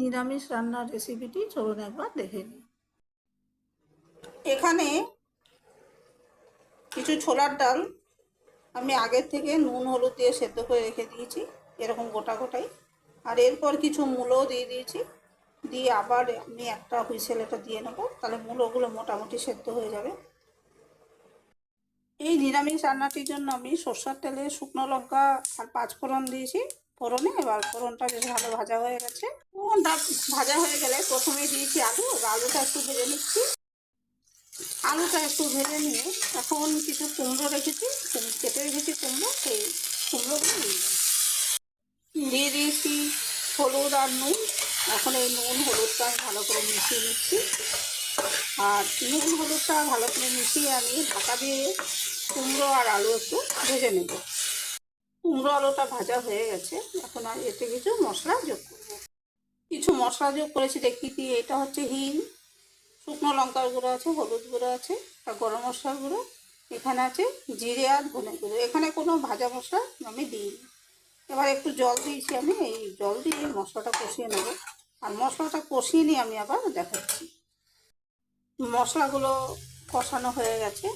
নিরামিষ রান্নার রেসিপিটি চলুন একবার দেখে নিই। এখানে কিছু ছোলার ডাল আমি আগের থেকে নুন, হলুদ দিয়ে সেদ্ধ করে রেখে দিয়েছি, এরকম গোটা গোটাই। আর এরপর কিছু মূলও দিয়ে দিয়েছি, দিয়ে আবার আমি একটা হুইসেল এটা দিয়ে নেব, তাহলে মূলোগুলো মোটামুটি সেদ্ধ হয়ে যাবে। এই নিরামিষ রান্নাটির জন্য আমি সর্ষার তেলে শুকনো লঙ্কা আর পাঁচ ফোড়ন দিয়েছি ফোড়নে, এবার ফোড়নটা বেশ ভালো ভাজা হয়ে গেছে। ফোড়নটা ভাজা হয়ে গেলে প্রথমে দিয়েছি আলু আলুটা একটু ভেজে নিচ্ছি। আলুটা একটু ভেজে নিয়ে এখন কিছু কুমড়ো রেখেছি কেটে রেখেছি কুমড়ো, সেই কুমড়োগুলো দিয়ে দিয়েছি হলুদ আর নুন। এখন এই নুন হলুদটা ভালো করে মিশিয়ে নিচ্ছি। আর নুন হলুদটা ভালো করে মিশিয়ে আমি ঢাকা দিয়ে কুমড়ো আর আলু একটু ভেজে নেব। কুমড়ো আলুটা ভাজা হয়ে গেছে। এখন আর এতে কিছু মশলা যোগ করব। কিছু মশলা যোগ করেছি, দেখি দিয়ে এটা হচ্ছে হিং, শুকনো লঙ্কার গুঁড়ো আছে, হলুদ গুঁড়ো আছে, আর গরম মশলার গুঁড়ো। এখানে আছে জিরে আর ধনে গুঁড়ো। এখানে কোনো ভাজা মশলা আমি দিইনি। এবার একটু জল দিয়েছি আমি, এই জল দিয়ে মশলাটা কষিয়ে নেব। আর মশলাটা কষিয়ে নিয়ে আমি আবার দেখাচ্ছি। মশলাগুলো কষানো হয়ে গেছে।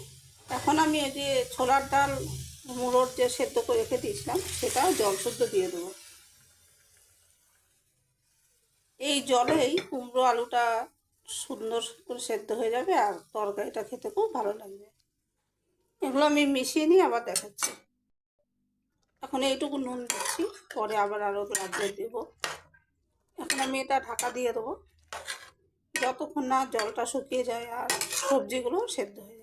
এখন আমি এই যে ছোলার ডাল মুড়োর যে সেদ্ধ করে রেখে দিয়েছিলাম সেটা জল শুদ্ধ দিয়ে দেবো। এই জলেই কুমড়ো আলুটা সুন্দর করে সেদ্ধ হয়ে যাবে আর তরকারিটা খেতে খুব ভালো লাগবে। এগুলো আমি মিশিয়ে নিয়ে আবার দেখাচ্ছি। এখন এইটুকু নুন দিচ্ছি, পরে আবার আরও লাগবে দেবো। এখন আমি এটা ঢাকা দিয়ে দেবো। যতক্ষণ না জলটা শুকিয়ে যায় আর সবজিগুলো সেদ্ধ হয়ে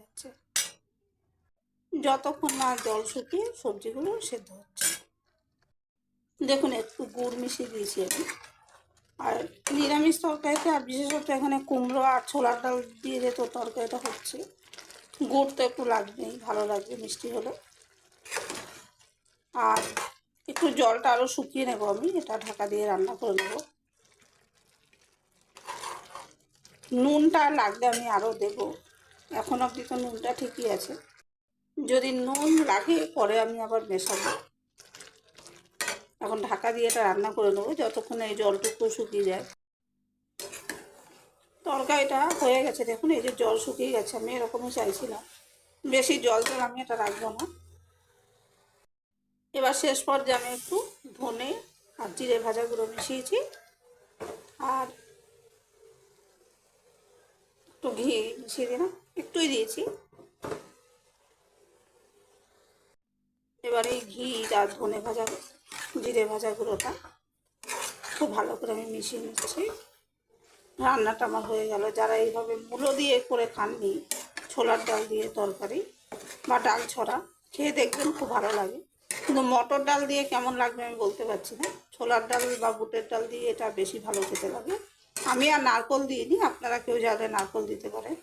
যতক্ষণ না জল শুকিয়ে সবজিগুলো সেদ্ধ হচ্ছে। দেখুন, একটু গুড় মিশিয়ে দিয়েছি আমি। আর নিরামিষ তরকারিতে, আর বিশেষত এখানে কুমড়ো আর ছোলার ডাল দিয়ে যেহেতু তরকারিটা হচ্ছে, গুড় তো একটু লাগবেই, ভালো লাগবে, মিষ্টি হলে। আর একটু জলটা আরও শুকিয়ে নেব আমি, এটা ঢাকা দিয়ে রান্না করে নেব। নুনটা লাগলে আমি আরও দেবো। এখন অবধি তো নুনটা ঠিকই আছে। যদি নুন লাগে পরে আমি আবার মেশাবো। এখন ঢাকা দিয়ে এটা রান্না করে নেব, যতক্ষণ এই জলটুকু শুকিয়ে যায়। তরকারিটা হয়ে গেছে, দেখুন, এই যে জল শুকিয়ে গেছে, আমি এরকমই চাইছিলাম। বেশি জল জল আমি এটা রাখব না। এবার শেষ পর্যায়ে আমি একটু ধনে আর জিরে ভাজা গুঁড়ো মিশিয়েছি। আর একটু ঘি মিশিয়ে দিলাম, একটুই দিয়েছি এবার এই ঘি আর ধনে ভাজা, জিরে ভাজা গুঁড়োটা। খুব ভালো করে আমি মিশিয়ে নিচ্ছি। রান্নাটা আমার হয়ে গেল। যারা এইভাবে মূলো দিয়ে করে খাননি, ছোলার ডাল দিয়ে তরকারি বা ডাল ছড়া, খেয়ে দেখবেন খুব ভালো লাগে। কিন্তু মটর ডাল দিয়ে কেমন লাগবে আমি বলতে পারছি না। ছোলার ডাল বা বুটের ডাল দিয়ে এটা বেশি ভালো খেতে লাগে। আমি আর নারকল দিইনি, আপনারা কেউ যাবে নারকল দিতে পারে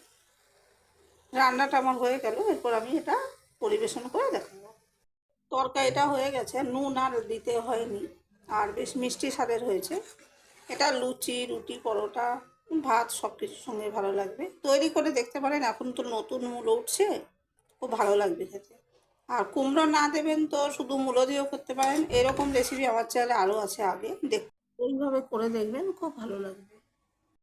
রান্নাটা আমার হয়ে গেল। এরপর আমি এটা পরিবেশন করে দেখাবো। তরকারিটা হয়ে গেছে, নুন আর দিতে হয়নি। আর বেশ মিষ্টি স্বাদের হয়েছে। এটা লুচি, রুটি, পরোটা, ভাত সব কিছুর সঙ্গে ভালো লাগবে। তৈরি করে দেখতে পারেন, এখন তো নতুন মূলো উঠছে। খুব ভালো লাগবে খেতে। আর কুমড়ো না দেবেন তো শুধু মূলো দিয়েও করতে পারেন। এরকম রেসিপি আমার চ্যানেলে আরও আছে আগে। দেখ এইভাবে করে দেখবেন, খুব ভালো লাগবে।